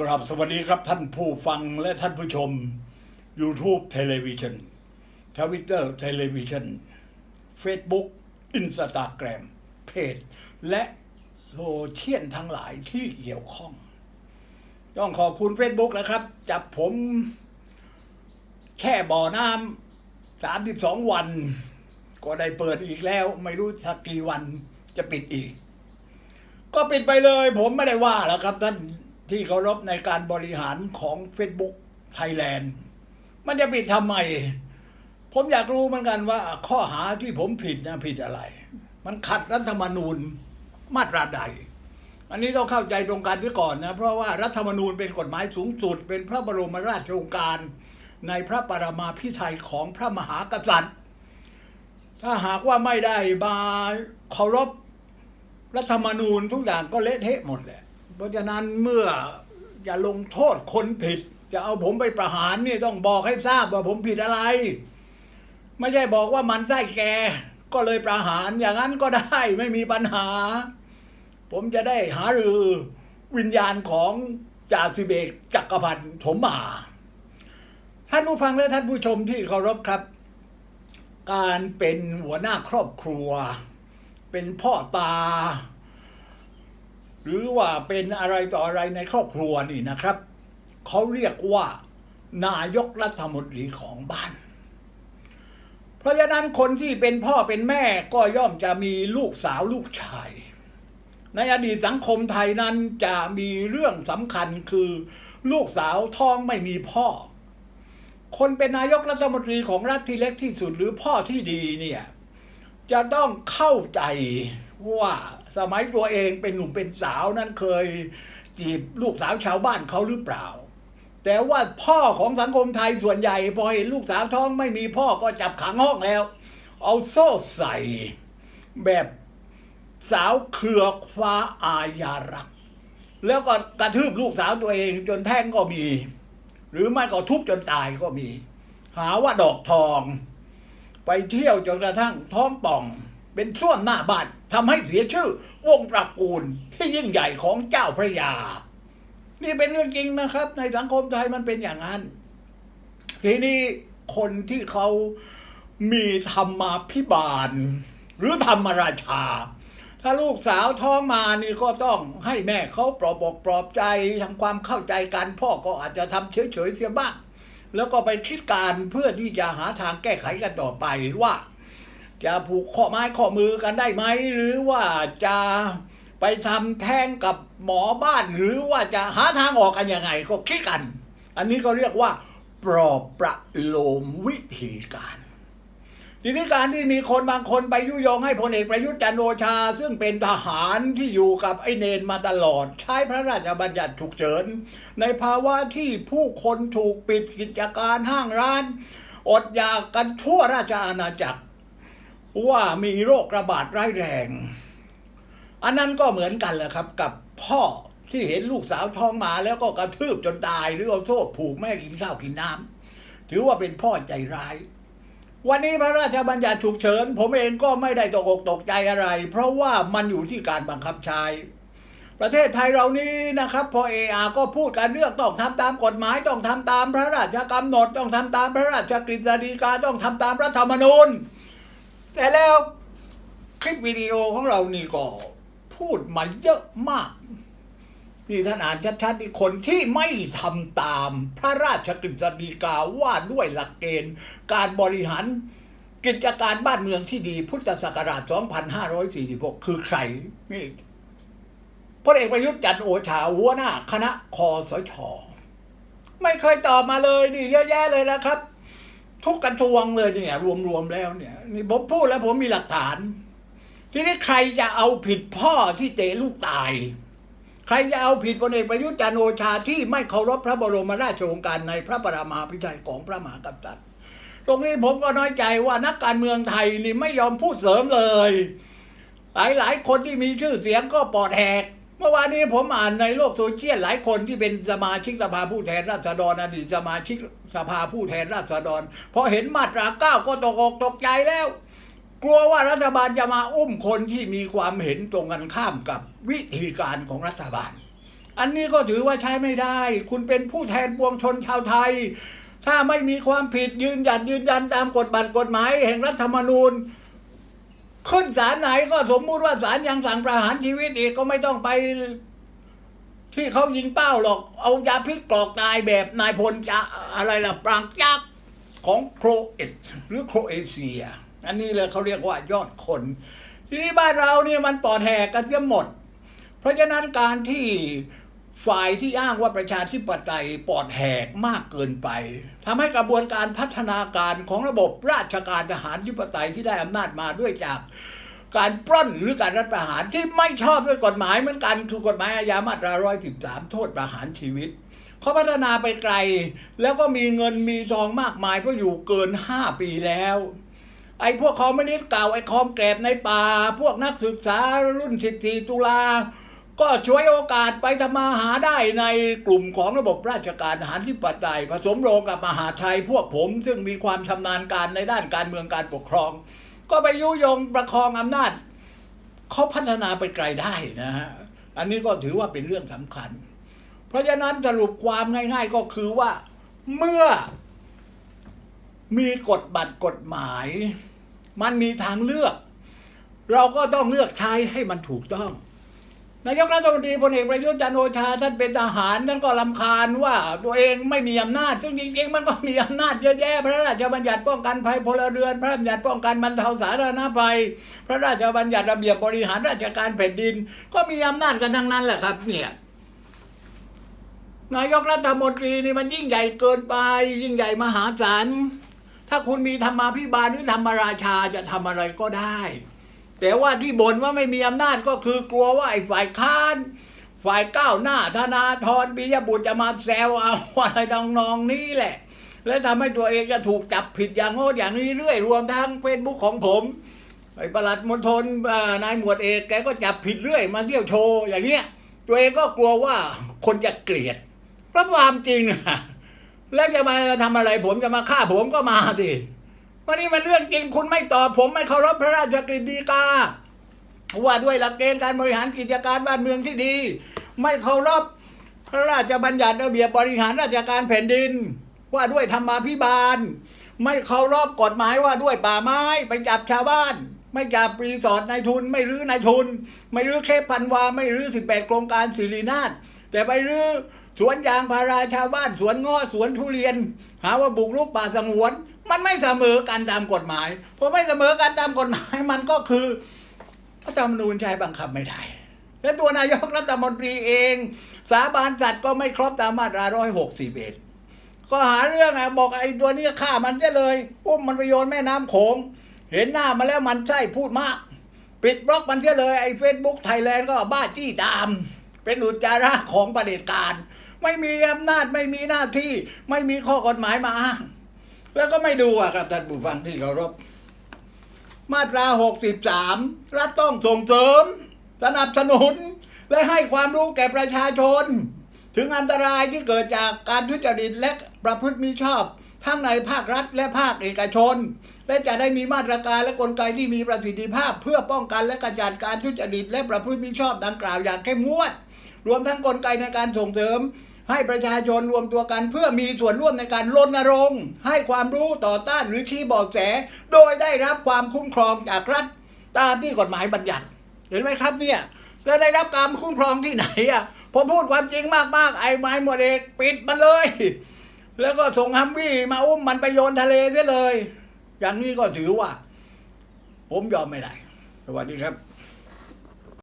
กราบสวัสดีครับท่านผู้ฟังและท่านผู้ชม YouTube เทเลวิชันทวิตเตอร์เทเลวิชัน Facebook อินสตาแกรมเพจ และโซเชียลทั้งหลายที่เกี่ยวข้อง ต้องขอบคุณ Facebook นะครับ จับผมแค่บ่อน้ำสามสิบสองวัน ก็ได้เปิดอีกแล้ว ไม่รู้สักกี่วันจะปิดอีก ก็ปิดไปเลย ผมไม่ได้ว่าแล้วครับท่าน ที่เคารพในการบริหารของ Facebook Thailand มันจะปิดทำไม ผมอยากรู้เหมือนกันว่า ข้อหาที่ผมผิดนะผิดอะไร มันขัดรัฐธรรมนูญมาตราใด อันนี้ต้องเข้าใจตรงกันที่ก่อนนะ เพราะว่ารัฐธรรมนูญเป็นกฎหมายสูงสุด เป็นพระบรมราชโองการ ในพระปรมาภิไธยของพระมหากษัตริย์ ถ้าหากว่าไม่ได้มาเคารพรัฐธรรมนูญทุกอย่างก็เละเทะหมดแหละ เพราะฉะนั้นเมื่อจะลงโทษคนผิด จะเอาผมไปประหารนี่ต้องบอกให้ทราบว่าผมผิดอะไร ไม่ใช่บอกว่ามันไส้แก ก็เลยประหารอย่างนั้นก็ได้ไม่มีปัญหา ผมจะได้หารือวิญญาณของจ่าสิเบกจักรพันธ์ถมมาท่านผู้ฟังและท่านผู้ชมที่เคารพครับ การเป็นหัวหน้าครอบครัว เป็นพ่อตา หรือว่าเป็นอะไรต่ออะไรในครอบครัวนี่นะครับ เขาเรียกว่านายกรัฐมนตรีของบ้าน เพราะฉะนั้นคนที่เป็นพ่อเป็นแม่ก็ย่อมจะมีลูกสาวลูกชาย ในอดีตสังคมไทยนั้นจะมีเรื่องสำคัญคือลูกสาวท้องไม่มีพ่อ คนเป็นนายกรัฐมนตรีของรัฐที่เล็กที่สุดหรือพ่อที่ดีเนี่ย จะต้องเข้าใจว่า สมัยตัวเองเป็นหนุ่มเป็นสาวนั้นเคยจีบลูกสาวชาวบ้านเขาหรือเปล่า แต่ว่าพ่อของสังคมไทยส่วนใหญ่พอเห็นลูกสาวท้องไม่มีพ่อก็จับขังห้องแล้ว เอาโซ่ใส่แบบสาวเครือคว้าอาญารัก แล้วก็กระทืบลูกสาวตัวเองจนแท่งก็มี หรือไม่ก็ทุบจนตายก็มี หาว่าดอกทอง ไปเที่ยวจนกระทั่งท้องป่อง เป็นส่วนหน้าบ้าน ทำให้เสียชื่อ วงตระกูลที่ยิ่งใหญ่ของเจ้าพระยา นี่เป็นเรื่องจริงนะครับ ในสังคมไทยมันเป็นอย่างนั้น ทีนี้คนที่เขามีธรรมาพิบาล หรือธรรมราชา ถ้าลูกสาวท้องมานี่ก็ต้องให้แม่เขาปลอบอกปลอบใจทำความเข้าใจกันพ่อก็อาจจะทำเฉยๆเสียบ้างแล้วก็ไปคิดการเพื่อที่จะหาทางแก้ไขกันต่อไปว่า จะผูกข้อไม้ข้อมือกันได้ไหม หรือว่าจะไปทำแท้งกับหมอบ้าน หรือว่าจะหาทางออกกันยังไงก็คิดกัน อันนี้ก็เรียกว่า ปลอบประโลมวิธีการทีนี้การที่มีคนบางคนไปยุยงให้พลเอกประยุทธ์จันโอชา ซึ่งเป็นทหารที่อยู่กับไอ้เนนมาตลอด ใช้พระราชบัญญัติฉุกเฉิน ในภาวะที่ผู้คนถูกปิดกิจการห้างร้าน อดอยากกันทั่วราชอาณาจักร ว่ามีโรคระบาดร้ายแรง อันนั้นก็เหมือนกันแหละครับ กับพ่อที่เห็นลูกสาวท้องมาแล้วก็กระทืบจนตายหรือเอาโทษผูกแม่กินข้าวกินน้ำถือว่าเป็นพ่อใจร้าย วันนี้พระราชบัญญัติฉุกเฉิน ผมเองก็ไม่ได้ตกอกตกใจอะไร เพราะว่ามันอยู่ที่การบังคับใช้ประเทศไทยเรานี้นะครับพอเออาก็พูดกันเรื่องต้องทำตามกฎหมายต้องทำตามพระราชกำหนด ต้องทำตามพระราชกฤษฎีกาต้องทำตามรัฐธรรมนูญ แต่แล้วคลิปวิดีโอของเรานี่ก็พูดมาเยอะมากนี่ท่านอ่านชัดๆที่คนที่ไม่ทำตามพระราชกฤษฎีกาว่าด้วยหลักเกณฑ์ การบริหารกิจการบ้านเมืองที่ดีพุทธศักราช 2546 คือใครนี่พลเอกประยุทธ์จันทร์โอชาหัวหน้า คณะคอสช ไม่เคยตอบมาเลยนี่เยอะแยะเลยนะครับ ทุกกระทรวงเลยเนี่ยรวมๆแล้วเนี่ยนี่ผมพูดแล้วผมมีหลักฐาน ทีนี้ใครจะเอาผิดพ่อที่เตะลูกตาย ใครจะเอาผิดพลเอกประยุทธ์จันโอชาที่ไม่เคารพพระบรมราชโองการในพระปรมาภิไธยของพระมหากษัตริย์ตรงนี้ผมก็น้อยใจว่านักการเมืองไทยนี่ไม่ยอมพูดเสริมเลย หลายหลายๆคนที่มีชื่อเสียงก็ปอดแหก มื่อวานนี้ผมอ่านในโลกโซเชียลหลายคนที่เป็นสมาชิกสภาผู้แทนราษฎรอดีตสมาชิกสภาผู้แทนราษฎรพอเห็นมาตราเก้าก็ตกอกตกใจแล้ว กลัวว่ารัฐบาลจะมาอุ้มคนที่มีความเห็นตรงกันข้ามกับวิธีการของรัฐบาล อันนี้ก็ถือว่าใช้ไม่ได้ คุณเป็นผู้แทนปวงชนชาวไทย ถ้าไม่มีความผิดยืนหยัดยืนยันตามกฎบัตรกฎหมาย แห่งรัฐธรรมนูญ ขึ้นศาลไหนก็สมมุติว่าศาลยังสั่งประหารชีวิตอีกก็ไม่ต้องไป ที่เขายิงเป้าหรอก เอายาพิษกรอกตายแบบนายพลจะอะไรล่ะปรางจักของโครเอตหรือโครเอเชีย อันนี้เลยเขาเรียกว่ายอดคน ทีนี้บ้านเราเนี่ยมันปอดแหกกันจะหมด เพราะฉะนั้นการที่ ฝ่ายที่อ้างว่าประชาธิปไตยปอดแหกมากเกินไปทำให้กระบวนการพัฒนาการของระบบราชการทหารธิปไตยที่ได้อำนาจมาด้วยจากการปล้นหรือการรัฐประหารที่ไม่ชอบด้วยกฎหมายเหมือนกันคือกฎหมายอาญามาตรา 113 โทษประหารชีวิตเขาพัฒนาไปไกล แล้วก็มีเงินมีทองมากมายเพราะอยู่เกิน 5 ปีแล้ว ไอ้พวกคอมมิวนิสต์เก่าไอ้คอมแกรบในป่า พวกนักศึกษารุ่น 14 ตุลา ก็ช่วยโอกาสไปทำมาหาได้ในกลุ่มของระบบราชการทหารที่ปไตย ผสมโรงกับมหาไทยพวกผม ซึ่งมีความชำนาญการในด้านการเมืองการปกครอง ก็ไปยุยงประคองอำนาจเขาพัฒนาไปไกลได้นะฮะอันนี้ก็ถือว่าเป็นเรื่องสำคัญ เพราะฉะนั้นสรุปความง่ายๆก็คือว่าเมื่อมีกฎบัตรกฎหมาย มันมีทางเลือก เราก็ต้องเลือกใช้ให้มันถูกต้อง นายกรัฐมนตรีพลเอกประยุทธ์จันโอชาท่านเป็นทหารท่านก็ลำคาญว่าตัวเองไม่มีอำนาจ ซึ่งจริงๆมันก็มีอำนาจเยอะแยะพระราชบัญญัติป้องกันภัยพลเรือน พระราชบัญญัติป้องกันบรรเทาสาธารณภัย พระราชบัญญัติระเบียบบริหารราชการแผ่นดิน ก็มีอำนาจกันทั้งนั้นแหละครับ เนี่ยนายกรัฐมนตรีนี่มันยิ่งใหญ่เกินไป ยิ่งใหญ่มหาศาลถ้าคุณมีธรรมาภิบาลหรือธรรมราชาจะทำอะไรก็ได้ แต่ว่าที่บ่นว่าไม่มีอำนาจก็คือกลัวว่าไอ้ฝ่ายค้าน ฝ่ายก้าวหน้าธนาธรปิยบุตรจะมาแซวเอาอะไรทำนองนี้แหละ และทำให้ตัวเองจะถูกจับผิดอย่างโน้นอย่างนี้เรื่อยรวมทั้งเฟซบุ๊กของผมไอ้ประหลัดมณฑลนายหมวดเอกแกก็จับผิดเรื่อยมาเที่ยวโชว์อย่างเงี้ย ตัวเองก็กลัวว่าคนจะเกลียดเพราะความจริงอะแล้วจะมาทำอะไรผมจะมาฆ่าผมก็มาสิ วันนี้มันเรื่องจริงคุณไม่ตอบผมไม่เคารพพระราชกฤษฎีกาว่าด้วยหลักเกณฑ์การบริหารกิจการบ้านเมืองที่ดี ไม่เคารพพระราชบัญญัติระเบียบบริหารราชการแผ่นดิน ว่าด้วยธรรมาภิบาล ไม่เคารพกฎหมายว่าด้วยป่าไม้ไปจับชาวบ้าน ไม่จับรีสอร์ทนายทุน ไม่รื้อนายทุน ไม่รื้อเคปพันวา ไม่รื้อสิบแปดโครงการสิรินาถแต่ไปรื้อสวนยางพาราชาวบ้าน สวนง้อสวนทุเรียน หาว่าบุกรุกป่าสงวน มันไม่เสมอกันตามกฎหมายพอไม่เสมอกันตามกฎหมายมันก็คือพระธรรมนูญใช้บังคับไม่ได้ และตัวนายกรัฐมนตรีเอง สาบานสัตว์ก็ไม่ครบตามมาตราร้อยหกสิบเอ็ดก็หาเรื่องอะบอกไอ้ตัวนี้ฆ่ามันจะเลยอุ้มมันไปโยนแม่น้ำโขง เห็นหน้ามาแล้วมันใช่พูดมาก ปิดบล็อกมันเสียเลยไอ้เฟซบุ๊กไทยแลนด์ก็บ้าจี้ตาม เป็นอุจจาระของประเด็จการ ไม่มีอำนาจไม่มีหน้าที่ ไม่มีข้อกฎหมายมาอ้าง แล้วก็ไม่ดูอะครับท่านผู้ฟังที่เคารพมาตรา63 รัฐต้องส่งเสริม สนับสนุน และให้ความรู้แก่ประชาชน ถึงอันตรายที่เกิดจากการทุจริตและประพฤติมิชอบ ทั้งในภาครัฐและภาคเอกชน และจะได้มีมาตรการและกลไกที่มีประสิทธิภาพ เพื่อป้องกันและกระจัดการทุจริตและประพฤติมิชอบดังกล่าวอย่างเข้มงวด รวมทั้งกลไกในการส่งเสริม ให้ประชาชนรวมตัวกันเพื่อมีส่วนร่วมในการรณรงค์ ให้ความรู้ต่อต้านหรือชี้บอกแส โดยได้รับความคุ้มครองจากรัฐตามที่กฎหมายบัญญัติ เห็นไหมครับเนี่ยจะได้รับการคุ้มครองที่ไหนอะผมพูดความจริงมากๆไอ้ไม้หมดเอกปิดมันเลย แล้วก็ส่งฮัมวี่มาอุ้มมันไปโยนทะเลเสียเลย อย่างนี้ก็ถือว่า ผมยอมไม่ได้ สวัสดีครับ